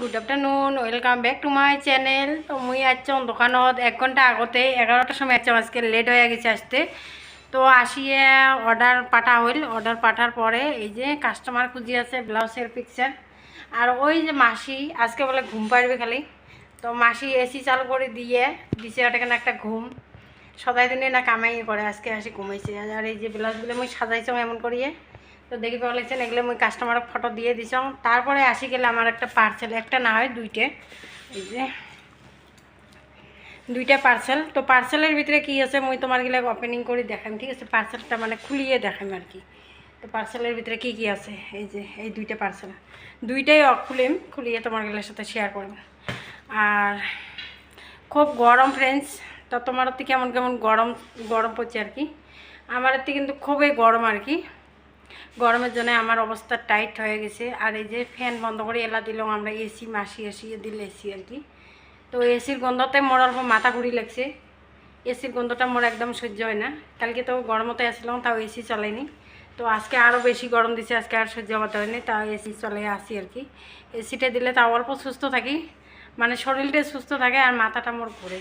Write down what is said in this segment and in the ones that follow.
Good afternoon welcome back to my channel তো মুই আসছম দোকানত এক ঘণ্টা আগতে এগারোটার সময় আসছম আজকে লেট হয়ে গেছে আসতে। তো আসিয়ে অর্ডার পাঠা হইল। অর্ডার পাঠার পরে এই যে কাস্টমার খুঁজি আছে ব্লাউজের পিকচার আর ওই যে মাসি, আজকে বলে ঘুম পাড়বে খালি। তো মাসি এসি চালু করে দিয়ে দিছে ওটা কেন একটা ঘুম। সদাই দিনে না কামাই করে আজকে আসি ঘুমাইছে। আর এই যে ব্লাউজগুলো মুই সাজাইছম এমন করিয়ে। তো দেখি পাওয়া লাগছেন এগুলো মুই কাস্টমারক ফটো দিয়ে দিছম তারপরে আসি গেলে আমার একটা পার্সেল একটা না হয় দুইটে। এই যে, দুইটা পার্সেল তো পার্সেলের ভিতরে কি আছে মুই তোমার গেলে ওপেনিং করে দেখাম, ঠিক আছে? পার্সেলটা মানে খুলিয়ে দেখাম আর কি। তো পার্সেলের ভিতরে কি কি আছে? এই যে, এই দুইটা পার্সেল দুইটাই খুলিম খুলিয়ে তোমার গেলের সাথে শেয়ার করব। আর খুব গরম ফ্রেন্ডস তো তোমার কেমন কেমন গরম গরম পড়ছে আর কি। আমার কিন্তু খুবই গরম আর কি। গরমের জন্য আমার অবস্থা টাইট হয়ে গেছে। আর এই যে ফ্যান বন্ধ করে এলা দিলাম আমরা এসি মাসি এসি দিল এসি আর কি। তো এসির গন্ধতে মোর অল্প মাথা ঘুরি লাগছে। এসির গন্ধটা মোর একদম সহ্য হয় না। কালকে তো গরমতে আসছিলাম তাও এসি চলেনি। তো আজকে আরও বেশি গরম দিছে, আজকে আর সহ্য হতে হয়নি, তাও এসি চলে আসি আর কি। এসিটা দিলে তাও অল্প সুস্থ থাকি। মানে শরীরটা সুস্থ থাকে আর মাথাটা মোর ঘুরে।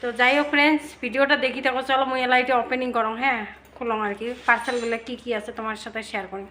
তো যাই হোক ফ্রেন্ডস ভিডিওটা দেখি থাকো। চলো, মুই এলাইটে ওপেনিং করো হ্যাঁ? খুলং আর কি। পার্সেলগুলো কী কী আছে তোমার সাথে শেয়ার করি।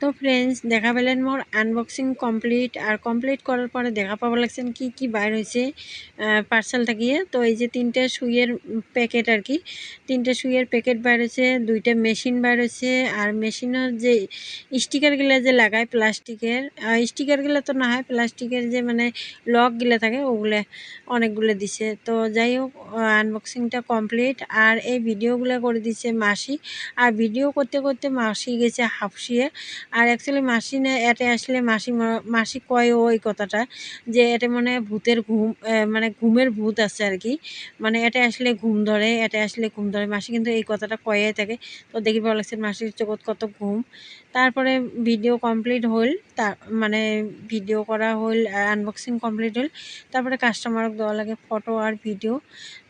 তো ফ্রেন্ডস দেখা পেলেন মোর আনবক্সিং কমপ্লিট আর কমপ্লিট করার পরে দেখা পাবো লাগছেন কি কি বাইর হয়েছে পার্সেল থাকিয়ে। তো এই যে তিনটে সুইয়ের প্যাকেট আর কি, তিনটে সুইয়ের প্যাকেট বাইর হয়েছে দুইটা মেশিন বাইর হয়েছে আর মেশিনের যে স্টিকারগুলো যে লাগায় প্লাস্টিকের স্টিকারগুলো তো না হয় প্লাস্টিকের যে মানে লকগুলো থাকে, ওগুলো অনেকগুলো দিছে। তো যাই হোক আনবক্সিংটা কমপ্লিট আর এই ভিডিওগুলো করে দিছে মাসি। আর ভিডিও করতে করতে মাসি গেছে হাফসিয়ে। আর অ্যাকচুয়ালি মাসি না এতে আসলে মাসি মাসি কয় ওই কথাটা, যে এটা মানে ভূতের ঘুম মানে ঘুমের ভূত আছে আর কি। মানে এটা আসলে ঘুম ধরে এটা আসলে ঘুম ধরে। মাসি কিন্তু এই কথাটা কয়ে থাকে। তো দেখি ভালো লাগছে মাসির জগৎ কত ঘুম। তারপরে ভিডিও কমপ্লিট হল তা মানে ভিডিও করা হল আনবক্সিং কমপ্লিট হল তারপরে কাস্টমারক দেওয়া লাগে ফটো আর ভিডিও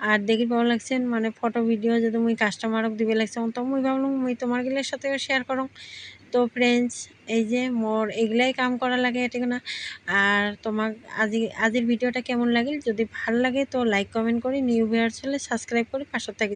আর দেখি ভালো লাগছে মানে ফটো ভিডিও যদি মুই কাস্টমারক দিবে লাগছে তো মুই ভাবলাম, মুই তোমার গিলের সাথেও শেয়ার করো। তো ফ্রেন্ডস এই যে মোর এগুলাই কাম করা লাগে এটা না। আর তোমার আজি, আজির ভিডিওটা কেমন লাগিল? যদি ভালো লাগে তো লাইক কমেন্ট করি নিউ ভিউয়ার্স হলে সাবস্ক্রাইব করে পাশে থাকি।